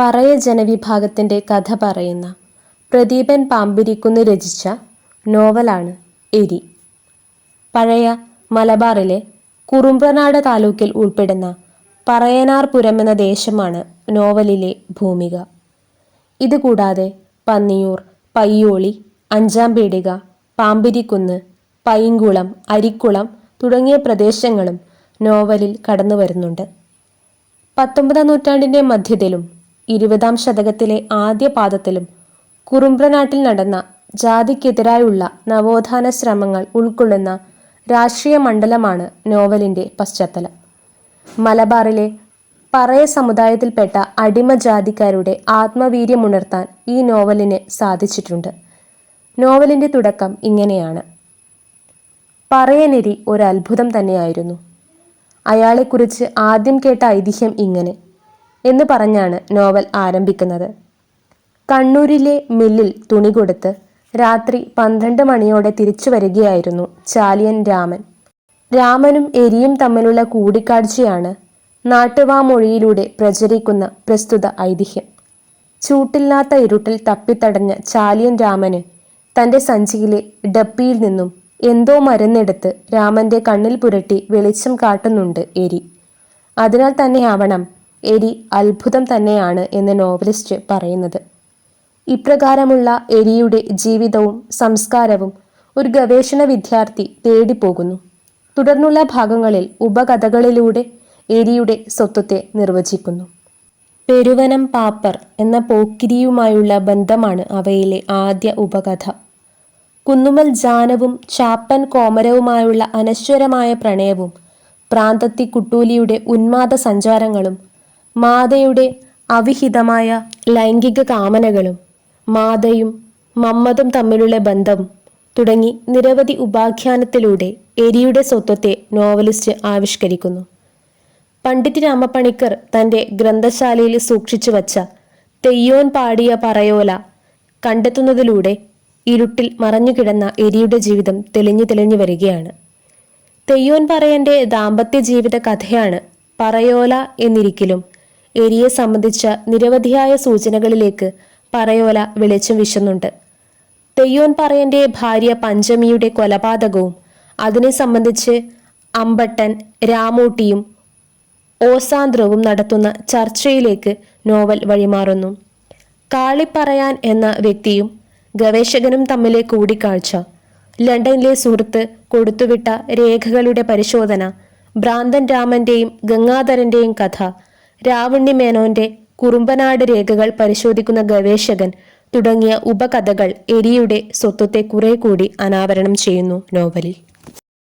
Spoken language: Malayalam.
പറയ ജനവിഭാഗത്തിന്റെ കഥ പറയുന്ന പ്രദീപൻ പാമ്പിരിക്കുന്ന് രചിച്ച നോവലാണ് എരി. പഴയ മലബാറിലെ കുറുമ്പ്രനാട് താലൂക്കിൽ ഉൾപ്പെടുന്ന പറയനാർപുരം എന്ന ദേശമാണ് നോവലിലെ ഭൂമിക. ഇതുകൂടാതെ പന്നിയൂർ പയ്യോളി അഞ്ചാം പീടിക പാമ്പിരിക്കുന്ന് പൈങ്കുളം അരിക്കുളം തുടങ്ങിയ പ്രദേശങ്ങളും നോവലിൽ കടന്നു വരുന്നുണ്ട് പത്തൊമ്പതാം നൂറ്റാണ്ടിന്റെ മധ്യത്തിലും ഇരുപതാം ശതകത്തിലെ ആദ്യ പാദത്തിലും കുറുമ്പ്രനാട്ടിൽ നടന്ന ജാതിക്കെതിരായുള്ള നവോത്ഥാന ശ്രമങ്ങൾ ഉൾക്കൊള്ളുന്ന രാഷ്ട്രീയ മണ്ഡലമാണ് നോവലിന്റെ പശ്ചാത്തലം. മലബാറിലെ പറയ സമുദായത്തിൽപ്പെട്ട അടിമജാതിക്കാരുടെ ആത്മവീര്യമുണർത്താൻ ഈ നോവലിന് സാധിച്ചിട്ടുണ്ട്. നോവലിന്റെ തുടക്കം ഇങ്ങനെയാണ്. പറയനെരി ഒരു അത്ഭുതം തന്നെയായിരുന്നു. അയാളെക്കുറിച്ച് ആദ്യം കേട്ട ഐതിഹ്യം ഇങ്ങനെ. എന്ന് പറഞ്ഞാണ് നോവൽ ആരംഭിക്കുന്നത്. കണ്ണൂരിലെ മില്ലിൽ തുണി കൊടുത്ത് രാത്രി പന്ത്രണ്ട് മണിയോടെ തിരിച്ചു വരികയായിരുന്നു ചാലിയൻ രാമൻ. രാമനും എരിയും തമ്മിലുള്ള കൂടിക്കാഴ്ചയാണ് നാട്ടുവാമൊഴിയിലൂടെ പ്രചരിക്കുന്ന പ്രസ്തുത ഐതിഹ്യം. ചൂട്ടില്ലാത്ത ഇരുട്ടിൽ തപ്പിത്തടഞ്ഞ ചാലിയൻ രാമന് തന്റെ സഞ്ചിയിലെ ഡപ്പിയിൽ നിന്നും എന്തോ മരുന്നെടുത്ത് രാമന്റെ കണ്ണിൽ പുരട്ടി വെളിച്ചം കാട്ടുന്നുണ്ട് എരി. അതിനാൽ തന്നെയാവണം എരി അത്ഭുതം തന്നെയാണ് എന്ന് നോവലിസ്റ്റ് പറയുന്നത്. ഇപ്രകാരമുള്ള എരിയുടെ ജീവിതവും സംസ്കാരവും ഒരു ഗവേഷണ വിദ്യാർത്ഥി തേടിപ്പോകുന്നു. തുടർന്നുള്ള ഭാഗങ്ങളിൽ ഉപകഥകളിലൂടെ എരിയുടെ സ്വത്വത്തെ നിർവചിക്കുന്നു. പെരുവനം പാപ്പർ എന്ന പോക്കിരിയുമായുള്ള ബന്ധമാണ് അവയിലെ ആദ്യ ഉപകഥ. കുന്നുമൽ ജാനവും ചാപ്പൻ കോമരവുമായുള്ള അനശ്വരമായ പ്രണയവും പ്രാന്തത്തി കുട്ടൂലിയുടെ ഉന്മാദ സഞ്ചാരങ്ങളും മാതയുടെ അവിഹിതമായ ലൈംഗിക കാമനകളും മാതയും മമ്മതും തമ്മിലുള്ള ബന്ധം തുടങ്ങി നിരവധി ഉപാഖ്യാനത്തിലൂടെ എരിയുടെ സ്വത്വത്തെ നോവലിസ്റ്റ് ആവിഷ്കരിക്കുന്നു. പണ്ഡിറ്റ് രാമപ്പണിക്കർ തന്റെ ഗ്രന്ഥശാലയിൽ സൂക്ഷിച്ചു വച്ച തെയ്യോൻ പാടിയ പറയോല കണ്ടെത്തുന്നതിലൂടെ ഇരുട്ടിൽ മറഞ്ഞുകിടന്ന എരിയുടെ ജീവിതം തെളിഞ്ഞു തെളിഞ്ഞു വരികയാണ്. തെയ്യോൻ പറയന്റെ ദാമ്പത്യ ജീവിത കഥയാണ് പറയോല എന്നിരിക്കലും എരിയെ സംബന്ധിച്ച നിരവധിയായ സൂചനകളിലേക്ക് പറയോല വെളിച്ചം വിശന്നുണ്ട്. തെയ്യോൻ പറയന്റെ ഭാര്യ പഞ്ചമിയുടെ കൊലപാതകവും അതിനെ സംബന്ധിച്ച് അമ്പട്ടൻ രാമൂട്ടിയും ഓസാന്ദ്രവും നടത്തുന്ന ചർച്ചയിലേക്ക് നോവൽ വഴിമാറുന്നു. കാളിപ്പറയാൻ എന്ന വ്യക്തിയും ഗവേഷകനും തമ്മിലെ കൂടിക്കാഴ്ച ലണ്ടനിലെ സുഹൃത്ത് കൊടുത്തുവിട്ട രേഖകളുടെ പരിശോധന ഭ്രാന്തൻ രാമന്റെയും ഗംഗാധരന്റെയും കഥ രാവണ്ണി മേനോന്റെ കുറുമ്പനാട് രേഖകൾ പരിശോധിക്കുന്ന ഗവേഷകൻ തുടങ്ങിയ ഉപകഥകൾ എരിയുടെ സ്വത്വത്തെ കുറെ കൂടി അനാവരണം ചെയ്യുന്നു നോവലിൽ.